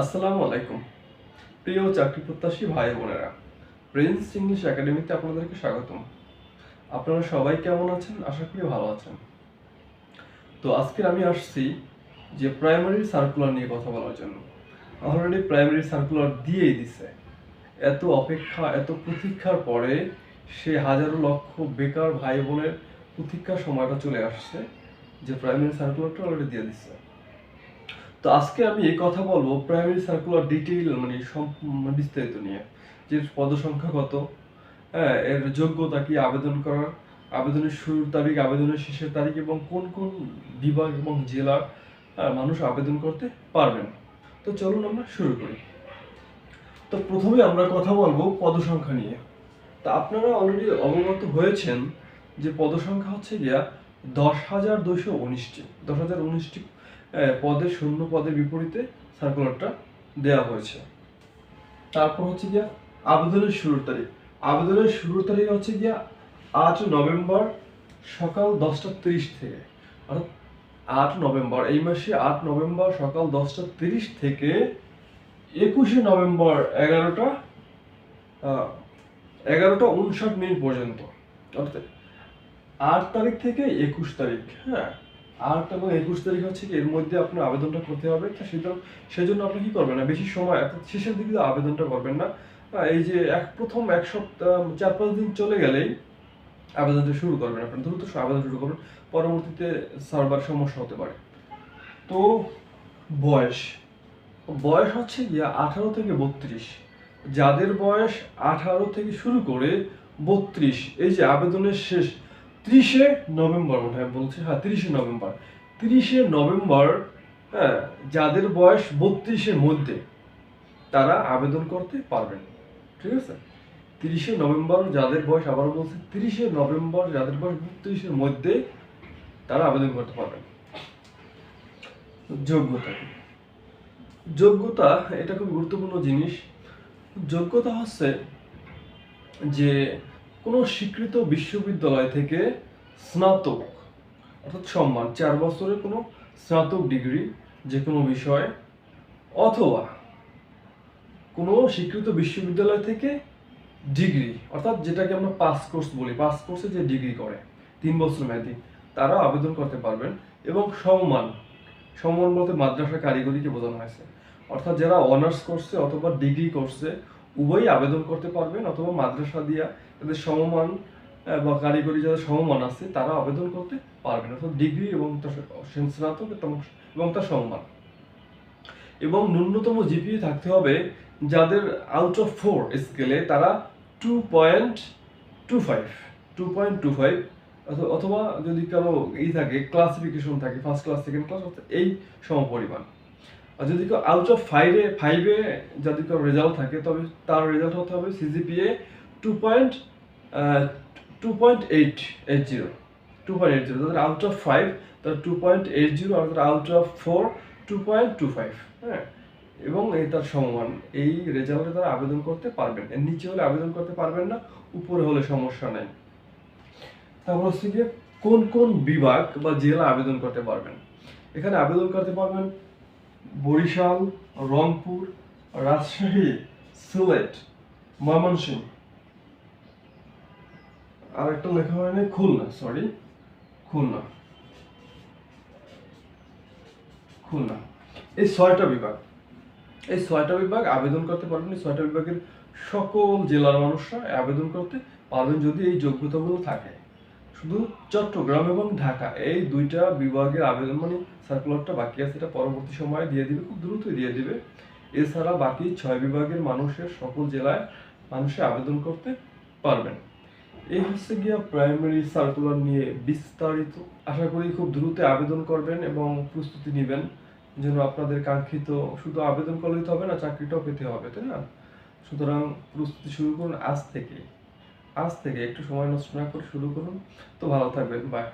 আসসালামু আলাইকুম। প্রিয় চাকরি প্রত্যাশী ভাই বোনেরা প্রিন্স ইংলিশ একাডেমিতে আপনাদেরকে স্বাগতম। আপনারা সবাই কেমন আছেন? আশা করি ভালো আছেন। তো আজকে আমি আসছি যে প্রাইমারি সার্কুলার নিয়ে কথা বলার জন্য। অলরেডি প্রাইমারি সার্কুলার দিয়েই দিছে। এত অপেক্ষা, এত প্রতীক্ষার পরে সে হাজারো লক্ষ বেকার ভাই বোনের প্রতীক্ষার সময়টা চলে আসছে যে প্রাইমারি সার্কুলারটা অলরেডি দিয়ে দিচ্ছে তো আজকে আমি কথা বলব প্রাইমারি সার্কুলার ডিটেইল মানে মানে বিস্তারিত নিয়ে। যে পদসংখ্যা কত হ্যাঁ এর যোগ্যতা কি, আবেদন করার, আবেদনের শুরুর তারিখ, আবেদনের শেষের তারিখ এবং কোন কোন বিভাগ এবং জেলার মানুষ আবেদন করতে পারবেন। তো চলুন আমরা শুরু করি। তো প্রথমে আমরা কথা বলব পদসংখ্যা নিয়ে। তা আপনারা অলরেডি অবগত হয়েছেন যে পদসংখ্যা হচ্ছে গিয়া দশ হাজার দুইশো উনিশটি। দশ হাজার উনিশটি পদের শূন্য পদের বিপরীতে সার্কুলারটা দেওয়া হয়েছে। তারপর হচ্ছে গিয়া আবেদনের শুরুর তারিখ। আবেদনের শুরুর তারিখ হচ্ছে গিয়া আট নভেম্বর সকাল দশটা তিরিশ থেকে। অর্থাৎ আট নভেম্বর, এই মাসে আট নভেম্বর সকাল দশটা তিরিশ থেকে একুশে নভেম্বর এগারোটা এগারোটা উনষাট মিনিট পর্যন্ত। অর্থাৎ আট তারিখ থেকে একুশ তারিখ হ্যাঁ। আট এবং একুশ তারিখ হচ্ছে কি, এর মধ্যে আপনার আবেদনটা করতে হবে। তো সেটা সেজন্য আপনি কি করবেন না? বেশি সময় শেষের দিকে আবেদনটা করবেন না। এই যে এক প্রথম এক সপ্তাহ চার পাঁচ দিন চলে গেলেই আবেদনটা শুরু করবেন আপনি। দ্রুত আবেদন শুরু করবেন। পরবর্তীতে সার্ভার সমস্যা হতে পারে। তো বয়স। বয়স হচ্ছে গিয়া আঠারো থেকে বত্রিশ। যাদের বয়স আঠারো থেকে শুরু করে বত্রিশ, এই যে আবেদনের শেষ ত্রিশে নভেম্বর মনে হয় বলছি হ্যাঁ তিরিশে নভেম্বর। তিরিশে নভেম্বর হ্যাঁ যাদের বয়স বত্রিশের মধ্যে, তারা আবেদন করতে পারবেন। ঠিক আছে? তিরিশে নভেম্বর যাদের বয়স আবার বলছি, তিরিশে নভেম্বর যাদের বয়স বত্রিশের মধ্যে, তারা আবেদন করতে পারবেন। যোগ্যতা যোগ্যতা, এটা খুব গুরুত্বপূর্ণ জিনিস। যোগ্যতা হচ্ছে যে কোনো স্বীকৃত বিশ্ববিদ্যালয় থেকে স্নাতক, অর্থাৎ সম্মান, চার বছরের কোনো স্নাতক ডিগ্রি যে কোনো বিষয়ে, অথবা কোনো স্বীকৃত বিশ্ববিদ্যালয় থেকে ডিগ্রি, অর্থাৎ যেটাকে আমরা পাস কোর্স বলি, পাস কোর্সে যে ডিগ্রি করে, তিন বছর মেয়াদি, তারা আবেদন করতে পারবেন এবং সম্মান সম্মান বলতে মাদ্রাসা কারিগরিকে বোঝানো হয়েছে। অর্থাৎ যারা অনার্স করছে অথবা ডিগ্রি করছে উভয়ই আবেদন করতে পারবেন, অথবা মাদ্রাসা দিয়া তাদের সমমান বা কারিগরি যাদের সমমান আছে, তারা আবেদন করতে পারবেন, অর্থাৎ ডিগ্রি এবং তার স্নাতক এবং- তার সমমান। এবং ন্যূনতম জিপিএ থাকতে হবে যাদের আউট অফ ফোর স্কেলে তারা two point two five two point two five অথবা যদি কারও ই থাকে ক্লাসিফিকেশন থাকে ফার্স্ট ক্লাস সেকেন্ড ক্লাস এই সমপরিমাণ। আর যদি কেউ আউট অফ ফাইভে ফাইভে যদি কেউ রেজাল্ট থাকে, তবে তার রেজাল্ট হতে হবে CGPA two point two point eight eight zero two point eight zero তাদের আউট অফ ফাইভ তার two point eight zero R out of four two point two five হ্যাঁ? এবং এই তার সমমান, এই রেজাল্টে তারা আবেদন করতে পারবেন। এর নিচে হলে আবেদন করতে পারবেন না, উপরে হলে সমস্যা নেই। তারপর হচ্ছে কোন কোন বিভাগ বা জেলা আবেদন করতে পারবেন? এখানে আবেদন করতে পারবেন বরিশাল, রংপুর, রাজশাহী, সিলেট, ময়মনসিংহ। আর একটা লেখা হয়নি, খুলনা সরি খুলনা। খুলনা। এই ছয়টা বিভাগ। এই ছয়টা বিভাগ আবেদন করতে পারবেন, এই ছয়টা বিভাগের সকল জেলার মানুষরা আবেদন করতে পারবেন যদি এই যোগ্যতাগুলো থাকে। শুধু চট্টগ্রাম এবং ঢাকা, এই দুইটা বিভাগের আবেদন মানে সার্কুলারটা বাকি আছে, এটা পরবর্তী সময়ে দিয়ে দিবে, খুব দ্রুতই দিয়ে দিবে। এছাড়া বাকি ছয় বিভাগের মানুষের সকল জেলায় মানুষে আবেদন করতে পারবেন। এই হচ্ছে গিয়া প্রাইমারি সার্কুলার নিয়ে বিস্তারিত। আশা করি খুব দ্রুত আবেদন করবেন এবং প্রস্তুতি নেবেন। যেন আপনাদের কাঙ্ক্ষিত, শুধু আবেদন করলেই তো হবে না, চাকরিটাও পেতে হবে, তাই না? সুতরাং প্রস্তুতি শুরু করুন আজ থেকে। আজ থেকে একটু সময় নষ্ট না করে শুরু করুন। তো ভালো থাকবেন বাই